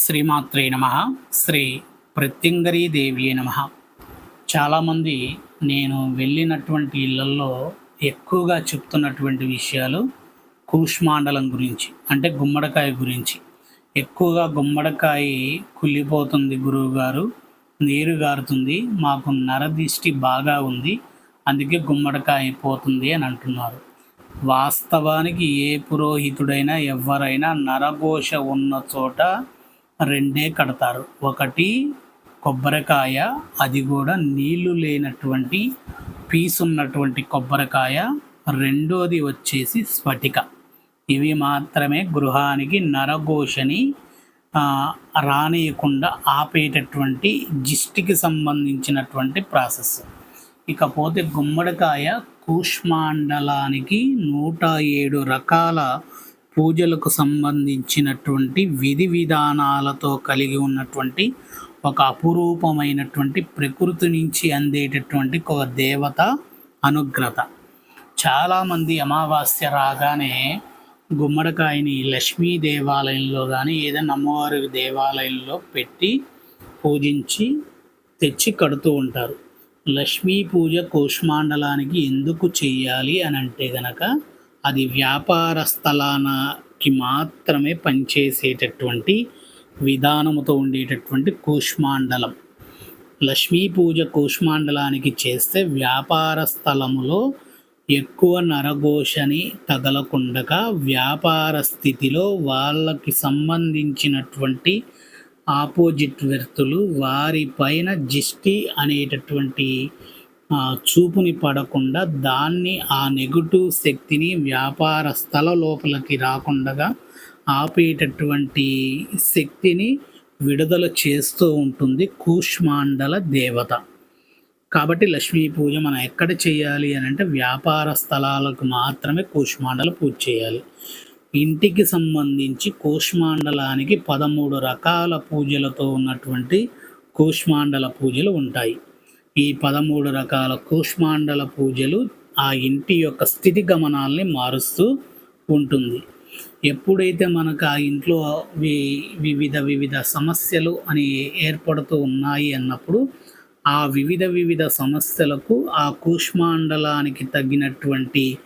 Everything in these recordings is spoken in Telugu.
శ్రీమాత్రే నమ. శ్రీ ప్రత్యంగరీ దేవి నమ. చాలామంది నేను వెళ్ళినటువంటి ఇళ్ళల్లో ఎక్కువగా చెప్తున్నటువంటి విషయాలు కూష్మాండలం గురించి అంటే గుమ్మడికాయ గురించి. ఎక్కువగా గుమ్మడికాయ కుళ్ళిపోతుంది గురువుగారు నీరు గారుతుంది మాకు నరదిష్టి బాగా ఉంది అందుకే గుమ్మడికాయ పోతుంది అని అంటున్నారు. వాస్తవానికి ఏ పురోహితుడైనా ఎవరైనా నరఘోష ఉన్న చోట రెండే కడతారు. ఒకటి కొబ్బరికాయ అది కూడా నీళ్ళు లేనటువంటి పీస్ ఉన్నటువంటి కొబ్బరికాయ. రెండోది వచ్చేసి స్ఫటిక. ఇవి మాత్రమే గృహానికి నరఘోషని రానియకుండా ఆపేటటువంటి జిస్టికి సంబంధించినటువంటి ప్రాసెస్. ఇకపోతే గుమ్మడికాయ కూష్మాండలానికి నూట ఏడు రకాల పూజలకు సంబంధించినటువంటి విధి విధానాలతో కలిగి ఉన్నటువంటి ఒక అపురూపమైనటువంటి ప్రకృతి నుంచి అందేటటువంటి ఒక దేవత అనుగ్రత. చాలామంది అమావాస్య రాగానే గుమ్మడికాయని లక్ష్మీ దేవాలయంలో కానీ ఏదైనా అమ్మవారి దేవాలయంలో పెట్టి పూజించి తెచ్చి కడుతూ ఉంటారు. లక్ష్మీ పూజ కోష్మాండలానికి ఎందుకు చెయ్యాలి అని అంటే గనక అది వ్యాపార స్థలానికి మాత్రమే పనిచేసేటటువంటి విధానముతో ఉండేటటువంటి కూష్మాండలం. లక్ష్మీ పూజ కూష్మాండలానికి చేస్తే వ్యాపార స్థలములో ఎక్కువ నరఘోషని తగలకుండగా వ్యాపార స్థితిలో వాళ్ళకి సంబంధించినటువంటి ఆపోజిట్ వ్యక్తులు వారిపైన జిష్టి అనేటటువంటి చూపుని పడకుండా దాన్ని ఆ నెగటివ్ శక్తిని వ్యాపార స్థల లోపలికి రాకుండా ఆపేటటువంటి శక్తిని విడుదల చేస్తూ ఉంటుంది కూష్మాండల దేవత. కాబట్టి లక్ష్మీ పూజ మనం ఎక్కడ చేయాలి అని అంటే వ్యాపార స్థలాలకు మాత్రమే కూష్మాండల పూజ చేయాలి. ఇంటికి సంబంధించి కూష్మాండలానికి పదమూడు రకాల పూజలతో ఉన్నటువంటి కూష్మాండల పూజలు ఉంటాయి. ఈ పదమూడు రకాల కూష్మాండల పూజలు ఆ ఇంటి యొక్క స్థితి గమనాల్ని మారుస్తూ ఉంటుంది. ఎప్పుడైతే మనకు ఆ ఇంట్లో వి- వివిధ వివిధ సమస్యలు అని ఏర్పడుతూ ఉన్నాయి అన్నప్పుడు ఆ వివిధ వివిధ సమస్యలకు ఆ కూష్మాండలానికి తగినటువంటి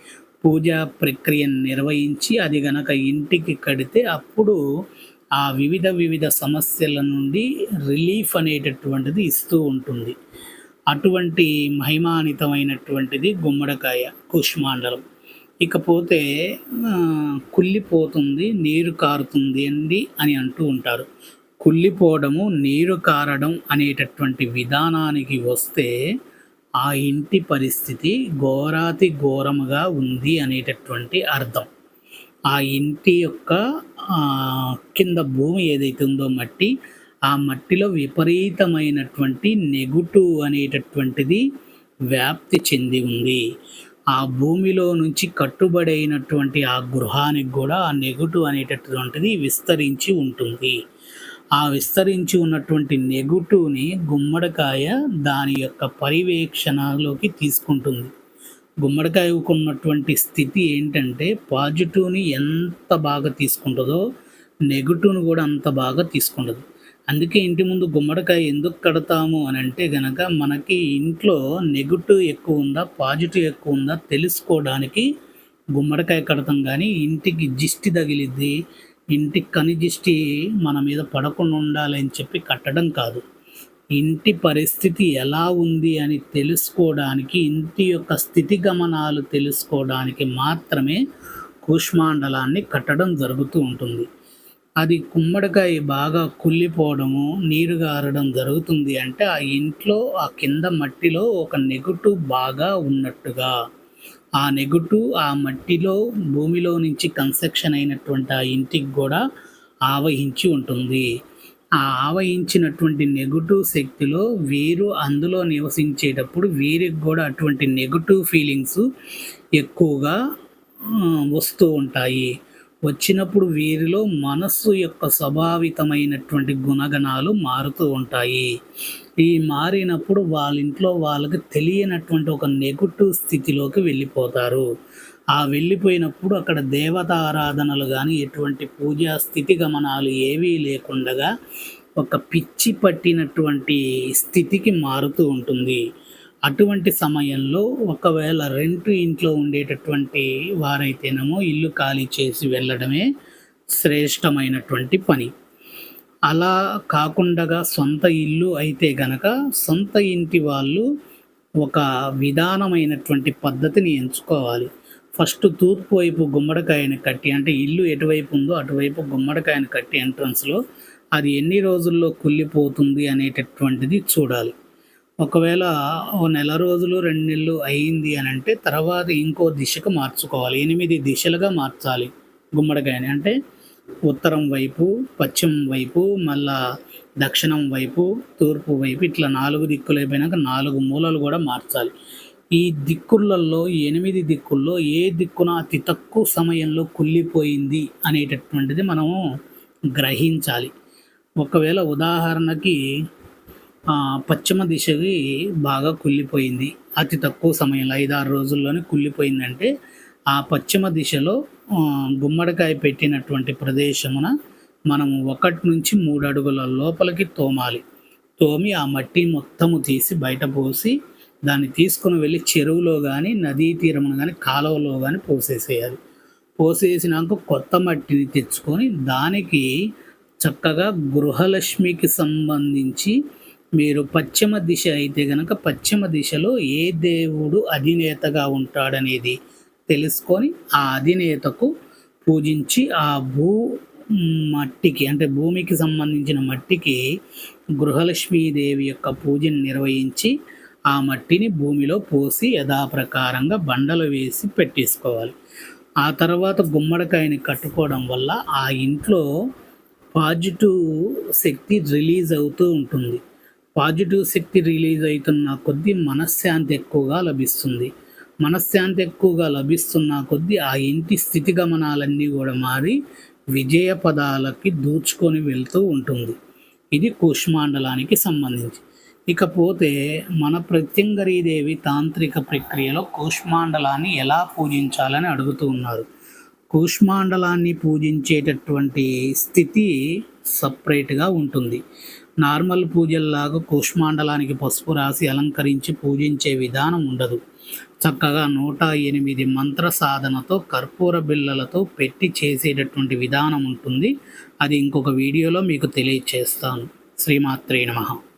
పూజా ప్రక్రియను నిర్వహించి అది గనక ఇంటికి కడితే అప్పుడు ఆ వివిధ వివిధ సమస్యల నుండి రిలీఫ్ అనేటటువంటిది ఇస్తూ ఉంటుంది. అటువంటి మహిమాన్వితమైనటువంటిది గుమ్మడికాయ కూష్మాండలం. ఇకపోతే కుళ్ళిపోతుంది నీరు కారుతుంది అండి అని అంటూ ఉంటారు. కుళ్ళిపోవడము నీరు కారడం అనేటటువంటి విధానానికి వస్తే ఆ ఇంటి పరిస్థితి ఘోరాతి ఘోరముగా ఉంది అనేటటువంటి అర్థం. ఆ ఇంటి యొక్క కింద భూమి ఏదైతే ఉందో మట్టి ఆ మట్టిలో విపరీతమైనటువంటి నెగుటు అనేటటువంటిది వ్యాప్తి చెంది ఉంది. ఆ భూమిలో నుంచి కట్టుబడైనటువంటి ఆ గృహానికి కూడా ఆ నెగుటు అనేటటువంటిది విస్తరించి ఉంటుంది. ఆ విస్తరించి ఉన్నటువంటి నెగుటుని గుమ్మడికాయ దాని యొక్క పర్యవేక్షణలోకి తీసుకుంటుంది. గుమ్మడికాయకు ఉన్నటువంటి స్థితి ఏంటంటే పాజిటివ్ని ఎంత బాగా తీసుకుంటుందో నెగటివ్ను కూడా అంత బాగా తీసుకుంటుంది. అందుకే ఇంటి ముందు గుమ్మడికాయ ఎందుకు కడతాము అని అంటే గనక మనకి ఇంట్లో నెగిటివ్ ఎక్కువ ఉందా పాజిటివ్ ఎక్కువ ఉందా తెలుసుకోవడానికి గుమ్మడికాయ కడతాం కానీ ఇంటికి జిష్టి తగిలిద్ది ఇంటికి కని దిష్టి మన మీద పడకుండా ఉండాలని చెప్పి కట్టడం కాదు. ఇంటి పరిస్థితి ఎలా ఉంది అని తెలుసుకోవడానికి ఇంటి యొక్క స్థితి గమనాలు తెలుసుకోవడానికి మాత్రమే కూష్మాండలాన్ని కట్టడం జరుగుతూ ఉంటుంది. అది గుమ్మడికాయ బాగా కుళ్ళిపోవడము నీరు గారడం జరుగుతుంది అంటే ఆ ఇంట్లో ఆ కింద మట్టిలో ఒక నెగటివ్ బాగా ఉన్నట్టుగా. ఆ నెగటివ్ ఆ మట్టిలో భూమిలో నుంచి కన్స్ట్రక్షన్ అయినటువంటి ఆ ఇంటికి కూడా ఆవహించి ఉంటుంది. ఆ ఆవహించినటువంటి నెగటివ్ శక్తిలో వీరు అందులో నివసించేటప్పుడు వీరికి కూడా అటువంటి నెగటివ్ ఫీలింగ్స్ ఎక్కువగా వస్తూ ఉంటాయి. వచ్చినప్పుడు వీరిలో మనస్సు యొక్క స్వభావితమైనటువంటి గుణగణాలు మారుతూ ఉంటాయి. ఈ మారినప్పుడు వాళ్ళ ఇంట్లో వాళ్ళకి తెలియనటువంటి ఒక నెగటివ్ స్థితిలోకి వెళ్ళిపోతారు. ఆ వెళ్ళిపోయినప్పుడు అక్కడ దేవత ఆరాధనలు కానీ ఎటువంటి పూజా స్థితి గమనాలు ఏవీ లేకుండగా ఒక పిచ్చి పట్టినటువంటి స్థితికి మారుతూ ఉంటుంది. అటువంటి సమయంలో ఒకవేళ రెంట్ ఇంట్లో ఉండేటటువంటి వారైతేనేమో ఇల్లు ఖాళీ చేసి వెళ్ళడమే శ్రేష్టమైనటువంటి పని. అలా కాకుండా సొంత ఇల్లు అయితే గనక సొంత ఇంటి వాళ్ళు ఒక విధానమైనటువంటి పద్ధతిని ఎంచుకోవాలి. ఫస్ట్ తూర్పు వైపు గుమ్మడికాయని కట్టి అంటే ఇల్లు ఎటువైపు ఉందో అటువైపు గుమ్మడికాయని కట్టి ఎంట్రన్స్లో అది ఎన్ని రోజుల్లో కుళ్ళిపోతుంది అనేటటువంటిది చూడాలి. ఒకవేళ ఓ నెల రోజులు రెండు నెలలు అయింది అని అంటే తర్వాత ఇంకో దిశకు మార్చుకోవాలి. ఎనిమిది దిశలుగా మార్చాలి గుమ్మడికాయని. అంటే ఉత్తరం వైపు పశ్చిమం వైపు మళ్ళా దక్షిణం వైపు తూర్పు వైపు ఇట్లా నాలుగు దిక్కులు అయిపోయినాక నాలుగు మూలలు కూడా మార్చాలి. ఈ దిక్కులలో ఎనిమిది దిక్కుల్లో ఏ దిక్కున అతి తక్కువ సమయంలో కుళ్ళిపోయింది అనేటటువంటిది మనము గ్రహించాలి. ఒకవేళ ఉదాహరణకి పశ్చిమ దిశకి బాగా కుళ్ళిపోయింది. అతి తక్కువ సమయంలో ఐదారు రోజుల్లోనే కుళ్ళిపోయిందంటే ఆ పశ్చిమ దిశలో గుమ్మడికాయ పెట్టినటువంటి ప్రదేశమున మనము ఒకటి నుంచి మూడు అడుగుల లోపలికి తోమాలి. తోమి ఆ మట్టి మొత్తము తీసి బయట పోసి దాన్ని తీసుకుని వెళ్ళి చెరువులో కానీ నదీ తీరమున కానీ కాలువలో కానీ పోసేసేయాలి. పోసేసినాక కొత్త మట్టిని తెచ్చుకొని దానికి చక్కగా గృహలక్ష్మికి సంబంధించి మీరు పశ్చిమ దిశ అయితే గనక పశ్చిమ దిశలో ఏ దేవుడు అధినేతగా ఉంటాడనేది తెలుసుకొని ఆ అధినేతకు పూజించి ఆ భూ మట్టికి అంటే భూమికి సంబంధించిన మట్టికి గృహలక్ష్మీదేవి యొక్క పూజను నిర్వహించి ఆ మట్టిని భూమిలో పోసి యథాప్రకారంగా బండలు వేసి పెట్టేసుకోవాలి. ఆ తర్వాత గుమ్మడికాయని కట్టుకోవడం వల్ల ఆ ఇంట్లో పాజిటివ్ శక్తి రిలీజ్ అవుతూ ఉంటుంది. పాజిటివ్ శక్తి రిలీజ్ అవుతున్న కొద్దీ మనశ్శాంతి ఎక్కువగా లభిస్తుంది. మనశ్శాంతి ఎక్కువగా లభిస్తున్న కొద్దీ ఆ ఇంటి స్థితిగమనాలన్నీ కూడా మారి విజయ పదాలకి దూచుకొని వెళ్తూ ఉంటుంది. ఇది కూష్మాండలానికి సంబంధించి. ఇకపోతే మన ప్రత్యంగరీదేవి తాంత్రిక ప్రక్రియలో కూష్మాండలాన్ని ఎలా పూజించాలని అడుగుతూ ఉన్నారు. కూష్మాండలాన్ని పూజించేటటువంటి స్థితి సపరేట్గా ఉంటుంది. నార్మల్ పూజల్లాగా కూష్మాండలానికి పసుపు రాసి అలంకరించి పూజించే విధానం ఉండదు. చక్కగా నూట ఎనిమిది మంత్ర సాధనతో కర్పూర బిళ్ళలతో పెట్టి చేసేటటువంటి విధానం ఉంటుంది. అది ఇంకొక వీడియోలో మీకు తెలియచేస్తాను. శ్రీమాత్రే నమ.